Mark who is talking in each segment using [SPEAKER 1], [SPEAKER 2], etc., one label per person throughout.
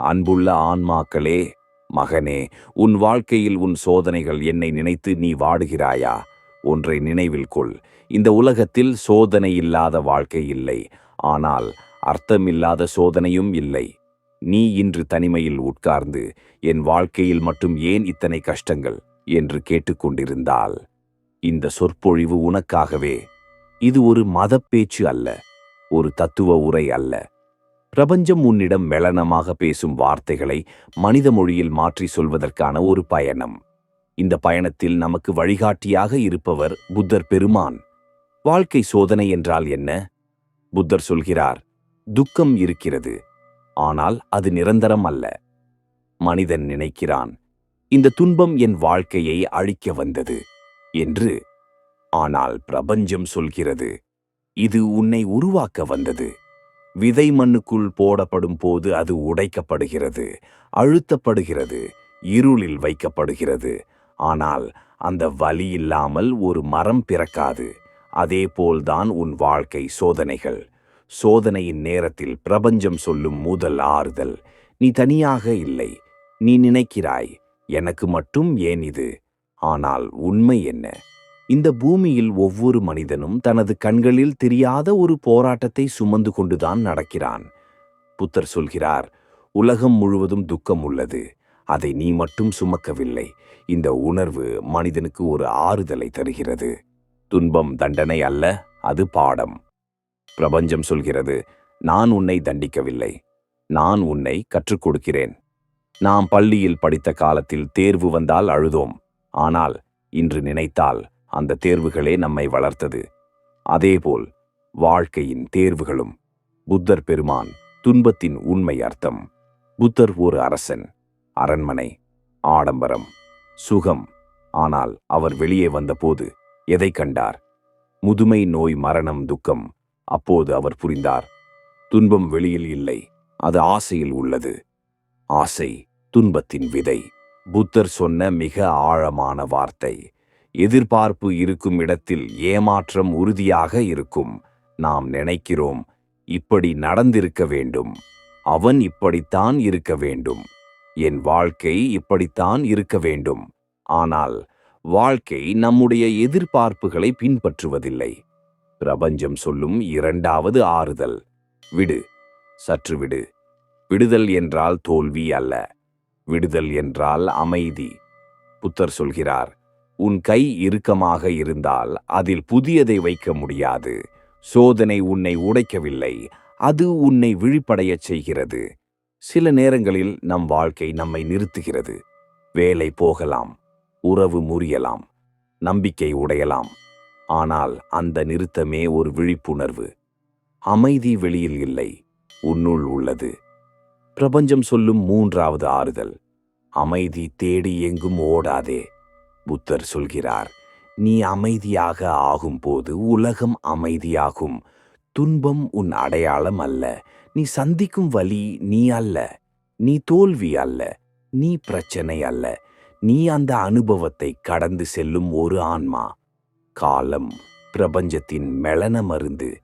[SPEAKER 1] அன்புள்ள ஆன்மாக்களே மகனே உன் வாழ்க்கையில் உன் சோதனைகள் என்னை நினைத்து நீ வாடுகிறாயா? ஒன்றை நினைவில் கொள். இந்த உலகத்தில் சோதனை இல்லாத வாழ்க்கை இல்லை. ஆனால் அர்த்தமில்லாத சோதனையும் இல்லை. நீ இன்று தனிமையில் உட்கார்ந்து என் வாழ்க்கையில் மட்டும் ஏன் இத்தனை கஷ்டங்கள்? என்று கேட்டுக்கொண்டிருந்தால் இந்த சொற்பொழிவு உனக்காகவே. இது ஒரு மதப்பேச்சு அல்ல. ஒரு தத்துவ உரை அல்ல. பிரபஞ்சம் உன்னிடம் மெலனமாக பேசும் வார்த்தைகளை மனித மொழியில் மாற்றி சொல்வதற்கான ஒரு பயணம். இந்த பயணத்தில் நமக்கு வழிகாட்டியாக இருப்பவர் புத்தர் பெருமான். வாழ்க்கை சோதனை என்றால் என்ன? புத்தர் சொல்கிறார் துக்கம் இருக்கிறது ஆனால் அது நிரந்தரம் அல்ல. மனிதன் நினைக்கிறான் இந்த துன்பம் என் வாழ்க்கையை அழிக்க வந்தது என்று. ஆனால் பிரபஞ்சம் சொல்கிறது இது உன்னை உருவாக்க வந்தது. விதை மண்ணுக்குள் போடப்படும் போது அது உடைக்கப்படுகிறது அழுத்தப்படுகிறது இருளில் வைக்கப்படுகிறது. ஆனால் அந்த வலி இல்லாமல் ஒரு மரம் பிறக்காது. அதேபோல்தான் உன் வாழ்க்கை சோதனைகள். சோதனையின் நேரத்தில் பிரபஞ்சம் சொல்லும் முதல் ஆறுதல் நீ தனியாக இல்லை நீ நினைக்கிறாய் எனக்கு மட்டும் ஏன் இது? ஆனால் உண்மை என்ன? இந்த பூமியில் ஒவ்வொரு மனிதனும் தனது கண்களில் தெரியாத ஒரு போராட்டத்தை சுமந்து கொண்டுதான் நடக்கிறான். புத்தர் சொல்கிறார் உலகம் முழுவதும் துக்கம் உள்ளது. அதை நீ மட்டும் சுமக்கவில்லை. இந்த உணர்வு மனிதனுக்கு ஒரு ஆறுதலை தருகிறது. துன்பம் தண்டனை அல்ல அது பாடம். பிரபஞ்சம் சொல்கிறது நான் உன்னை தண்டிக்கவில்லை. நான் உன்னை கற்றுக் கொடுக்கிறேன். நாம் பள்ளியில் படித்த காலத்தில் தேர்வு வந்தால் அழுதோம். ஆனால் இன்று நினைத்தால் அந்த தேர்வுகளே நம்மை வளர்த்தது. அதேபோல் வாழ்க்கையின் தேர்வுகளும் புத்தர் பெருமான் துன்பத்தின் உண்மை அர்த்தம். புத்தர் ஒரு அரசன் அரண்மனை ஆடம்பரம் சுகம். ஆனால் அவர் வெளியே வந்தபோது எதை கண்டார்? முதுமை நோய் மரணம் துக்கம். அப்போது அவர் புரிந்தார் துன்பம் வெளியில் இல்லை அது ஆசையில் உள்ளது. ஆசை துன்பத்தின் விதை. புத்தர் சொன்ன மிக ஆழமான வார்த்தை. எதிர்பார்ப்பு இருக்கும் இடத்தில் ஏமாற்றம் உறுதியாக இருக்கும். நாம் நினைக்கிறோம் இப்படி நடந்திருக்க வேண்டும். அவன் இப்படித்தான் இருக்க வேண்டும். என் வாழ்க்கை இப்படித்தான் இருக்க வேண்டும். ஆனால் வாழ்க்கை நம்முடைய எதிர்பார்ப்புகளை பின்பற்றுவதில்லை. பிரபஞ்சம் சொல்லும் இரண்டாவது ஆறுதல். விடு சற்று விடு. விடுதல் என்றால் தோல்வி அல்ல. விடுதல் என்றால் அமைதி. புத்தர் சொல்கிறார் உன் கை இறுக்கமாக இருந்தால் அதில் புதியதை வைக்க முடியாது. சோதனை உன்னை உடைக்கவில்லை. அது உன்னை விழிப்படையச் செய்கிறது. சில நேரங்களில் நம் வாழ்க்கை நம்மை நிறுத்துகிறது. வேலை போகலாம். உறவு முறியலாம். நம்பிக்கை உடையலாம். ஆனால் அந்த நிறுத்தமே ஒரு விழிப்புணர்வு. அமைதி வெளியில் இல்லை. உன்னுள் உள்ளது. பிரபஞ்சம் சொல்லும் மூன்றாவது ஆறுதல். அமைதி தேடி எங்கும் ஓடாதே. புத்தர் சொல்கிறார் நீ அமைதியாக ஆகும்போது உலகம் அமைதியாகும். துன்பம் உன் அடையாளம் அல்ல. நீ சந்திக்கும் வழி நீ அல்ல. நீ தோல்வி அல்ல. நீ பிரச்சனை அல்ல. நீ அந்த அனுபவத்தை கடந்து செல்லும் ஒரு ஆன்மா. காலம் பிரபஞ்சத்தின் மெளன மருந்து.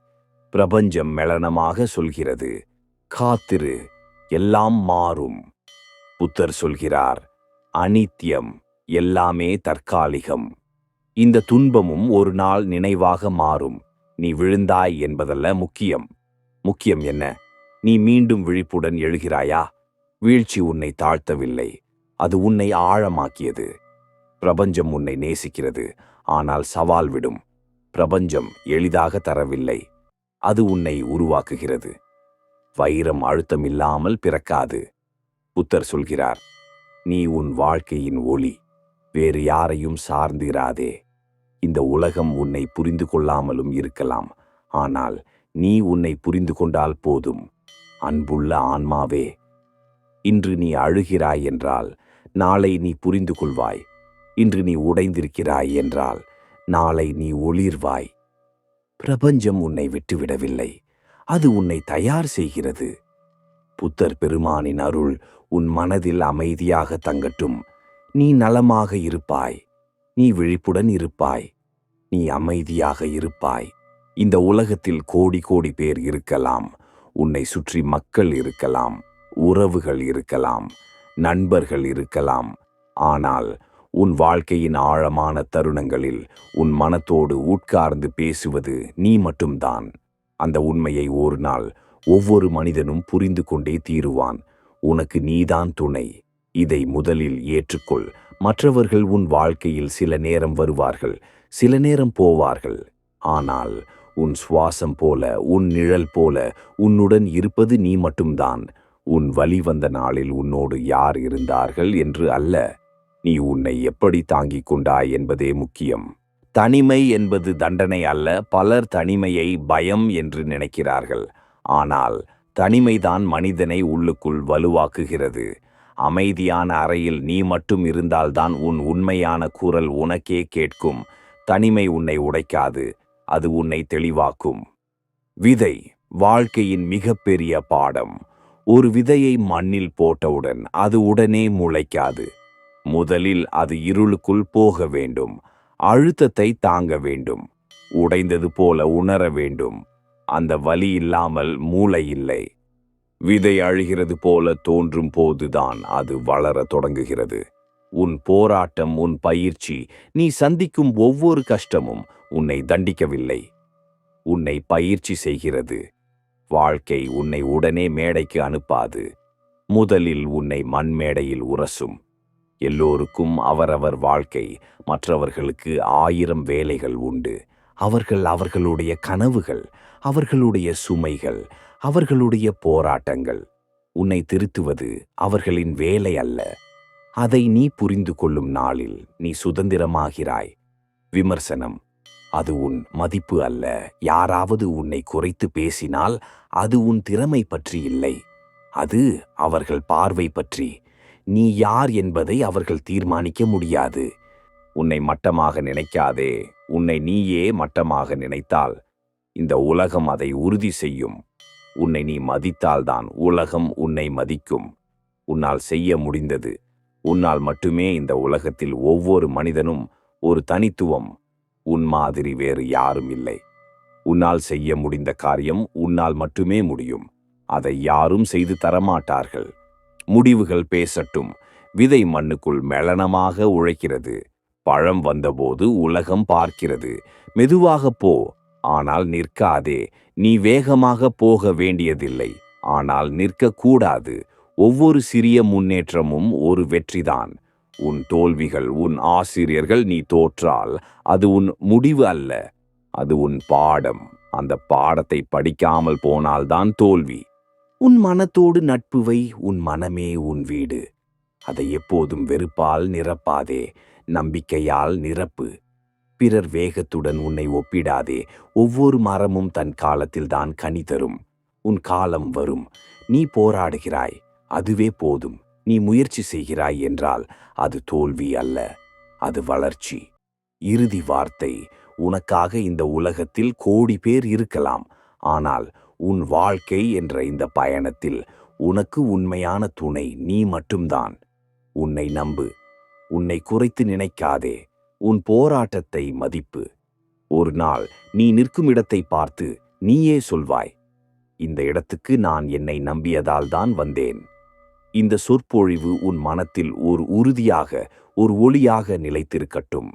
[SPEAKER 1] பிரபஞ்சம் மெளனமாக சொல்கிறது. காத்திரு. எல்லாம் மாறும். புத்தர் சொல்கிறார் அனித்யம் எல்லாமே தற்காலிகம். இந்த துன்பமும் ஒரு நாள் நினைவாக மாறும். நீ விழுந்தாய் என்பதல்ல முக்கியம். முக்கியம் என்ன? நீ மீண்டும் விழிப்புடன் எழுகிறாயா? வீழ்ச்சி உன்னை தாழ்த்தவில்லை. அது உன்னை ஆழமாக்கியது. பிரபஞ்சம் உன்னை நேசிக்கிறது. ஆனால் சவால் விடும். பிரபஞ்சம் எளிதாக தரவில்லை. அது உன்னை உருவாக்குகிறது. வைரம் அழுத்தம் இல்லாமல் பிறக்காது. புத்தர் சொல்கிறார் நீ உன் வாழ்க்கையின் ஒளி. வேறு யாரையும் சார்ந்திராதே. இந்த உலகம் உன்னை புரிந்து கொள்ளாமலும் இருக்கலாம். ஆனால் நீ உன்னை புரிந்து கொண்டால் போதும். அன்புள்ள ஆன்மாவே இன்று நீ அழுகிறாய் என்றால் நாளை நீ புரிந்து கொள்வாய். இன்று நீ உடைந்திருக்கிறாய் என்றால் நாளை நீ ஒளிர்வாய். பிரபஞ்சம் உன்னை விட்டுவிடவில்லை. அது உன்னை தயார் செய்கிறது. புத்தர் பெருமானின் அருள் உன் மனதில் அமைதியாக தங்கட்டும். நீ நலமாக இருப்பாய். நீ விழிப்புடன் இருப்பாய். நீ அமைதியாக இருப்பாய். இந்த உலகத்தில் கோடி கோடி பேர் இருக்கலாம். உன்னை சுற்றி மக்கள் இருக்கலாம். உறவுகள் இருக்கலாம். நண்பர்கள் இருக்கலாம். ஆனால் உன் வாழ்க்கையின் ஆழமான தருணங்களில் உன் மனத்தோடு உட்கார்ந்து பேசுவது நீ மட்டும்தான். அந்த உண்மையை ஒரு நாள் ஒவ்வொரு மனிதனும் புரிந்து கொண்டே தீருவான். உனக்கு நீதான் துணை. இதை முதலில் ஏற்றுக்கொள். மற்றவர்கள் உன் வாழ்க்கையில் சில நேரம் வருவார்கள் சில நேரம் போவார்கள். ஆனால் உன் சுவாசம் போல உன் நிழல் போல உன்னுடன் இருப்பது நீ மட்டும்தான். உன் வழி வந்த நாளில் உன்னோடு யார் இருந்தார்கள் என்று அல்ல. நீ உன்னை எப்படி தாங்கிக் கொண்டாய் என்பதே முக்கியம். தனிமை என்பது தண்டனை அல்ல பலர் தனிமையை பயம் என்று நினைக்கிறார்கள். ஆனால் தனிமைதான் மனிதனை உள்ளுக்குள் வலுவாக்குகிறது. அமைதியான அறையில் நீ மட்டும் இருந்தால்தான் உன் உண்மையான குரல் உனக்கே கேட்கும். தனிமை உன்னை உடைக்காது அது உன்னை தெளிவாக்கும். விதை வாழ்க்கையின் மிகப்பெரிய பாடம். ஒரு விதையை மண்ணில் போட்டவுடன் அது உடனே முளைக்காது. முதலில் அது இருளுக்குள் போக வேண்டும் அழுத்தத்தை தாங்க வேண்டும் உடைந்தது போல உணர வேண்டும். அந்த வலி இல்லாமல் மூளை இல்லை. விதை அழுகிறது போல தோன்றும் போதுதான் அது வளர தொடங்குகிறது. உன் போராட்டம் உன் பயிற்சி நீ சந்திக்கும் ஒவ்வொரு கஷ்டமும் உன்னை தண்டிக்கவில்லை. உன்னை பயிற்சி செய்கிறது. வாழ்க்கை உன்னை உடனே மேடைக்கு அனுப்பாது. முதலில் உன்னை மண் மேடையில் உரசும். எல்லோருக்கும் அவரவர் வாழ்க்கை மற்றவர்களுக்கு ஆயிரம் வேலைகள் உண்டு. அவர்கள் அவர்களுடைய கனவுகள் அவர்களுடைய சுமைகள் அவர்களுடைய போராட்டங்கள். உன்னை திருத்துவது அவர்களின் வேலை அல்ல. அதை நீ புரிந்து கொள்ளும் நாளில் நீ சுதந்திரமாகிறாய். விமர்சனம் அது உன் மதிப்பு அல்ல. யாராவது உன்னை குறைத்து பேசினால் அது உன் திறமை பற்றி இல்லை. அது அவர்கள் பார்வை பற்றி. நீ யார் என்பதை அவர்கள் தீர்மானிக்க முடியாது. உன்னை மட்டமாக நினைக்காதே. உன்னை நீயே மட்டமாக நினைத்தால் இந்த உலகம் அதை உறுதி செய்யும். உன்னை நீ மதித்தால்தான் உலகம் உன்னை மதிக்கும். உன்னால் செய்ய முடிந்தது. உன்னால் மட்டுமே இந்த உலகத்தில் ஒவ்வொரு மனிதனும் ஒரு தனித்துவம். உன் மாதிரி வேறு யாரும் இல்லை. உன்னால் செய்ய முடிந்த காரியம் உன்னால் மட்டுமே முடியும். அதை யாரும் செய்து தரமாட்டார்கள். முடிவுகள் பேசட்டும். விதை மண்ணுக்குள் மெளனமாக உழைக்கிறது. பழம் வந்தபோது உலகம் பார்க்கிறது. மெதுவாக போ ஆனால் நிற்காதே. நீ வேகமாக போக வேண்டியதில்லை. ஆனால் நிற்கக்கூடாது. ஒவ்வொரு சிறிய முன்னேற்றமும் ஒரு வெற்றிதான். உன் தோல்விகள் உன் ஆசிரியர்கள் நீ தோற்றால் அது உன் முடிவு அல்ல. அது உன் பாடம். அந்த பாடத்தை படிக்காமல் போனால்தான் தோல்வி. உன் மனத்தோடு நட்புவை உன் மனமே உன் வீடு. அதை எப்போதும் வெறுப்பால் நிரப்பாதே. நம்பிக்கையால் நிரப்பு. பிறர் வேகத்துடன் உன்னை ஒப்பிடாதே. ஒவ்வொரு மரமும் தன் காலத்தில் தான் கனி தரும். உன் காலம் வரும். நீ போராடுகிறாய். அதுவே போதும். நீ முயற்சி செய்கிறாய் என்றால் அது தோல்வி அல்ல. அது வளர்ச்சி. இறுதி வார்த்தை. உனக்காக இந்த உலகத்தில் கோடி பேர் இருக்கலாம். ஆனால் உன் வாழ்க்கை என்ற இந்த பயணத்தில் உனக்கு உண்மையான துணை நீ மட்டும்தான். உன்னை நம்பு. உன்னை குறைத்து நினைக்காதே. உன் போராட்டத்தை மதிப்பு. ஒரு நாள் நீ நிற்கும் இடத்தை பார்த்து நீயே சொல்வாய். இந்த இடத்துக்கு நான் என்னை நம்பியதால் தான் வந்தேன். இந்த சொற்பொழிவு உன் மனத்தில் ஒரு உறுதியாக ஒரு ஒளியாக நிலைத்திருக்கட்டும்.